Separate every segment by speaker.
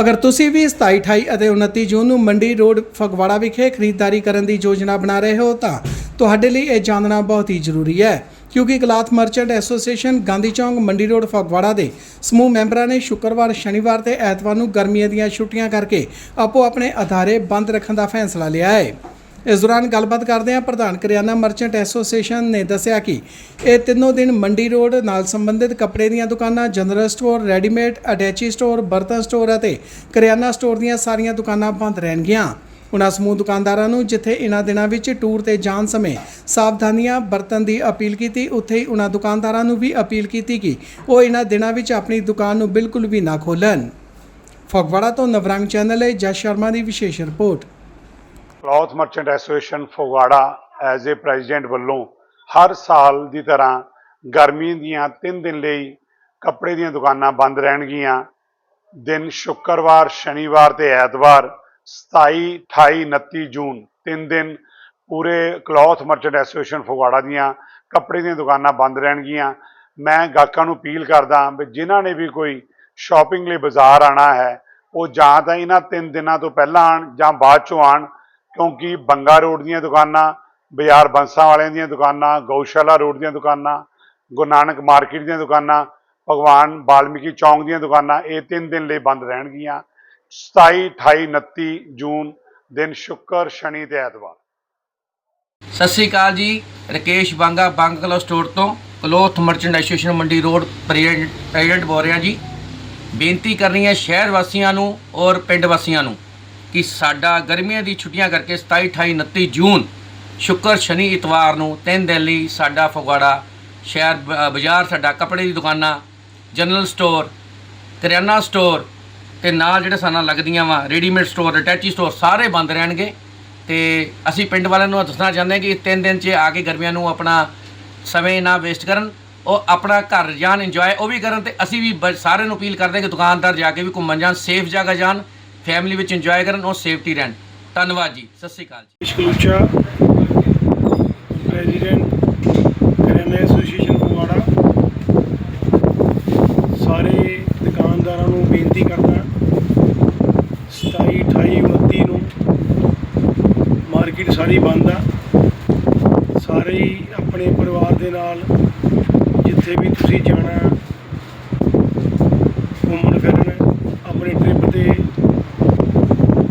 Speaker 1: ਅਗਰ ਤੁਸੀਂ ਵੀ 27 28 ਅਤੇ 29 ਜੂਨ ਨੂੰ ਮੰਡੀ ਰੋਡ ਫਗਵਾੜਾ ਵਿਖੇ ਖਰੀਦਦਾਰੀ ਕਰਨ ਦੀ ਯੋਜਨਾ ਬਣਾ ਰਹੇ ਹੋ ਤਾਂ ਤੁਹਾਡੇ ਲਈ ਇਹ ਜਾਣਨਾ ਬਹੁਤ ਹੀ ਜ਼ਰੂਰੀ ਹੈ, ਕਿਉਂਕਿ ਕਲਾਥ ਮਰਚੈਂਟ ਐਸੋਸੀਏਸ਼ਨ ਗਾਂਧੀ ਚੌਂਕ, ਮੰਡੀ ਰੋਡ ਫਗਵਾੜਾ ਦੇ ਸਮੂਹ ਮੈਂਬਰਾਂ ਨੇ ਸ਼ੁੱਕਰਵਾਰ, ਸ਼ਨੀਵਾਰ ਤੇ ਐਤਵਾਰ ਨੂੰ ਗਰਮੀਆਂ ਦੀਆਂ ਛੁੱਟੀਆਂ ਕਰਕੇ ਆਪੋ ਆਪਣੇ ਅਦਾਰੇ ਬੰਦ ਰੱਖਣ ਦਾ ਫੈਸਲਾ ਲਿਆ ਹੈ। ਇਸ ਦੌਰਾਨ ਗੱਲਬਾਤ ਕਰਦੇ ਹਾਂ ਪ੍ਰਧਾਨ ਕਰਿਆਨਾ ਮਰਚੈਂਟ ਐਸੋਸੀਏਸ਼ਨ ਨੇ ਦੱਸਿਆ ਕਿ ਇਹ ਤਿੰਨੋਂ ਦਿਨ ਮੰਡੀ ਰੋਡ ਨਾਲ ਸੰਬੰਧਿਤ ਕੱਪੜੇ ਦੀਆਂ ਦੁਕਾਨਾਂ, general store, readymade, attache store, ਬਰਤਨ ਸਟੋਰ ਅਤੇ ਕਰਿਆਨਾ ਸਟੋਰ ਦੀਆਂ ਸਾਰੀਆਂ ਦੁਕਾਨਾਂ ਬੰਦ ਰਹਿਣਗੀਆਂ। ਉਨ੍ਹਾਂ ਸਮੂਹ ਦੁਕਾਨਦਾਰਾਂ ਨੂੰ ਜਿੱਥੇ ਇਨ੍ਹਾਂ ਦਿਨਾਂ ਵਿੱਚ ਟੂਰ ਤੇ ਜਾਣ ਸਮੇਂ ਸਾਵਧਾਨੀਆਂ ਵਰਤਣ ਦੀ ਅਪੀਲ ਕੀਤੀ, ਉੱਥੇ ਹੀ ਉਨ੍ਹਾਂ ਦੁਕਾਨਦਾਰਾਂ ਨੂੰ ਵੀ ਅਪੀਲ ਕੀਤੀ ਕਿ ਉਹ ਇਨ੍ਹਾਂ ਦਿਨਾਂ ਵਿੱਚ ਆਪਣੀ ਦੁਕਾਨ ਨੂੰ ਬਿਲਕੁਲ ਵੀ ਨਾ ਖੋਲ੍ਹਣ। ਫਗਵਾੜਾ ਤੋਂ ਨਵਰੰਗ ਚੈਨਲ ਲਈ ਜਸ ਸ਼ਰਮਾ ਦੀ ਵਿਸ਼ੇਸ਼ report.
Speaker 2: Cloth merchant association Phagwara as a president ਵੱਲੋਂ ਹਰ ਸਾਲ ਦੀ ਤਰ੍ਹਾਂ ਗਰਮੀ ਦੀਆਂ 3 ਦਿਨ ਲਈ ਕੱਪੜੇ ਦੀਆਂ ਦੁਕਾਨਾਂ ਬੰਦ ਰਹਿਣਗੀਆਂ। ਦਿਨ ਸ਼ੁੱਕਰਵਾਰ, ਸ਼ਨੀਵਾਰ ਤੇ ਐਤਵਾਰ 27 28 29 ਜੂਨ ਤਿੰਨ ਦਿਨ ਪੂਰੇ ਕਲੌਥ ਮਰਚੈਂਟ ਐਸੋਸੀਏਸ਼ਨ ਫਗਵਾੜਾ ਦੀਆਂ ਕੱਪੜੇ ਦੀਆਂ ਦੁਕਾਨਾਂ ਬੰਦ ਰਹਿਣਗੀਆਂ। ਮੈਂ ਗਾਹਕਾਂ ਨੂੰ ਅਪੀਲ ਕਰਦਾ ਵੀ ਜਿਨ੍ਹਾਂ ਨੇ ਵੀ ਕੋਈ ਸ਼ਾਪਿੰਗ ਲਈ ਬਾਜ਼ਾਰ ਆਣਾ ਹੈ, ਉਹ ਜਾਂ ਤਾਂ ਇਹਨਾਂ ਤਿੰਨ ਦਿਨਾਂ ਤੋਂ ਪਹਿਲਾਂ ਆਣ ਜਾਂ ਬਾਅਦ ਚੋਂ ਆਣ ਕਿਉਂਕਿ ਬੰਗਾ ਰੋਡ ਦੀਆਂ ਦੁਕਾਨਾਂ, ਬਾਜ਼ਾਰ ਬੰਸਾਂ ਵਾਲਿਆਂ ਦੀਆਂ ਦੁਕਾਨਾਂ, ਗਊਸ਼ਾਲਾ ਰੋਡ ਦੀਆਂ ਦੁਕਾਨਾਂ, ਗੁਰੂ ਨਾਨਕ ਮਾਰਕੀਟ ਦੀਆਂ ਦੁਕਾਨਾਂ, ਭਗਵਾਨ ਵਾਲਮੀਕੀ ਚੌਂਕ ਦੀਆਂ ਦੁਕਾਨਾਂ, ਇਹ ਤਿੰਨ ਦਿਨ ਲਈ ਬੰਦ ਰਹਿਣਗੀਆਂ। 27 28 29 ਜੂਨ ਦਿਨ ਸ਼ੁੱਕਰ, ਸ਼ਨੀ ਤੇ ਐਤਵਾਰ।
Speaker 3: ਸਤਿ ਸ੍ਰੀ ਅਕਾਲ ਜੀ, ਰਕੇਸ਼ ਬਾਂਗਾ ਬੰਗ ਕਲੋ ਸਟੋਰ ਤੋਂ cloth merchant association Mandi road president president ਬੋਲ ਰਿਹਾ ਜੀ। ਬੇਨਤੀ ਕਰਨੀ ਹੈ ਸ਼ਹਿਰ ਵਾਸੀਆਂ ਨੂੰ ਔਰ ਪਿੰਡ ਵਾਸੀਆਂ ਨੂੰ। ਕਿ ਸਾਡਾ ਗਰਮੀਆਂ ਦੀ ਛੁੱਟੀਆਂ ਕਰਕੇ 27 28 29 ਜੂਨ, ਸ਼ੁੱਕਰ, ਸ਼ਨੀ ਇਤਵਾਰ ਨੂੰ ਤਿੰਨ ਦਿਨ ਲਈ ਸਾਡਾ ਫਗਵਾੜਾ ਸ਼ਹਿਰ ਬਾਜ਼ਾਰ, ਸਾਡਾ ਕੱਪੜੇ ਦੀ ਦੁਕਾਨਾਂ, ਜਨਰਲ ਸਟੋਰ, ਕਰਿਆਨਾ ਸਟੋਰ ਤੇ ਨਾਲ ਜਿਹੜੇ ਸਾਨਾਂ ਲੱਗਦੀਆਂ ਵਾ, ਰੈਡੀਮੇਡ ਸਟੋਰ, ਅਟੈਚੀ ਸਟੋਰ ਸਾਰੇ ਬੰਦ ਰਹਿਣਗੇ। ਤੇ ਅਸੀਂ ਪਿੰਡ ਵਾਲਿਆਂ ਨੂੰ ਦੱਸਣਾ ਚਾਹੁੰਦੇ ਹਾਂ ਕਿ ਤਿੰਨ ਦਿਨ 'ਚ ਆ ਕੇ ਗਰਮੀਆਂ ਨੂੰ ਆਪਣਾ ਸਮੇਂ ਨਾ ਵੇਸਟ ਕਰਨ, ਉਹ ਆਪਣਾ ਘਰ ਜਾਣ ਇੰਜੋਏ ਉਹ ਵੀ ਕਰਨ ਤੇ ਅਸੀਂ ਵੀ ਬ- ਸਾਰਿਆਂ ਨੂੰ ਅਪੀਲ ਕਰਦੇ ਕਿ ਦੁਕਾਨਦਾਰ ਜਾ ਕੇ ਵੀ ਘੁੰਮਣ ਜਾਣ ਸੇਫ ਜਗ੍ਹਾ ਜਾਣ। ਫੈਮਿਲੀ ਵਿੱਚ ਇੰਜੋਏ ਕਰਨ ਔਰ ਸੇਫਟੀ ਰਹਿਣ। ਧੰਨਵਾਦ ਜੀ। ਸਤਿ ਸ਼੍ਰੀ ਅਕਾਲ ਜੀ।
Speaker 4: ਇਸ਼ਕਲੂਚਾ ਪ੍ਰੈਜ਼ੀਡੈਂਟ ਕਰਿਆਨਾ ਐਸੋਸੀਏਸ਼ਨ ਫਗਵਾੜਾ ਸਾਰੇ ਦੁਕਾਨਦਾਰਾਂ ਨੂੰ ਬੇਨਤੀ ਕਰਦਾ 27 28 29 ਨੂੰ ਮਾਰਕੀਟ ਸਾਰੀ ਬੰਦ ਆ। ਸਾਰੇ ਹੀ ਆਪਣੇ ਪਰਿਵਾਰ ਦੇ ਨਾਲ ਜਿੱਥੇ ਵੀ ਤੁਸੀਂ ਜਾਣਾ ਘੁੰਮਣ ਫਿਰਨ ਆਪਣੀ ਟ੍ਰਿਪ ਤੇ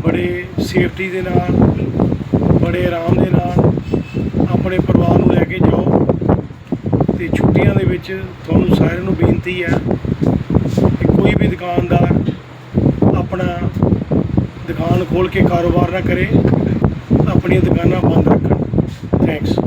Speaker 4: ਬੜੇ ਸੇਫਟੀ ਦੇ ਨਾਲ, ਬੜੇ ਆਰਾਮ ਦੇ ਨਾਲ ਆਪਣੇ ਪਰਿਵਾਰ ਨੂੰ ਲੈ ਕੇ ਜਾਓ। ਤੇ ਛੁੱਟੀਆਂ ਦੇ ਵਿੱਚ ਤੁਹਾਨੂੰ ਸਾਰਿਆਂ ਨੂੰ ਬੇਨਤੀ ਹੈ ਕਿ ਕੋਈ ਵੀ ਦੁਕਾਨਦਾਰ ਆਪਣਾ ਦੁਕਾਨ ਖੋਲ ਕੇ ਕਾਰੋਬਾਰ ਨਾ ਕਰੇ, ਆਪਣੀਆਂ ਦੁਕਾਨਾਂ ਬੰਦ ਰੱਖਣ। ਥੈਂਕਸ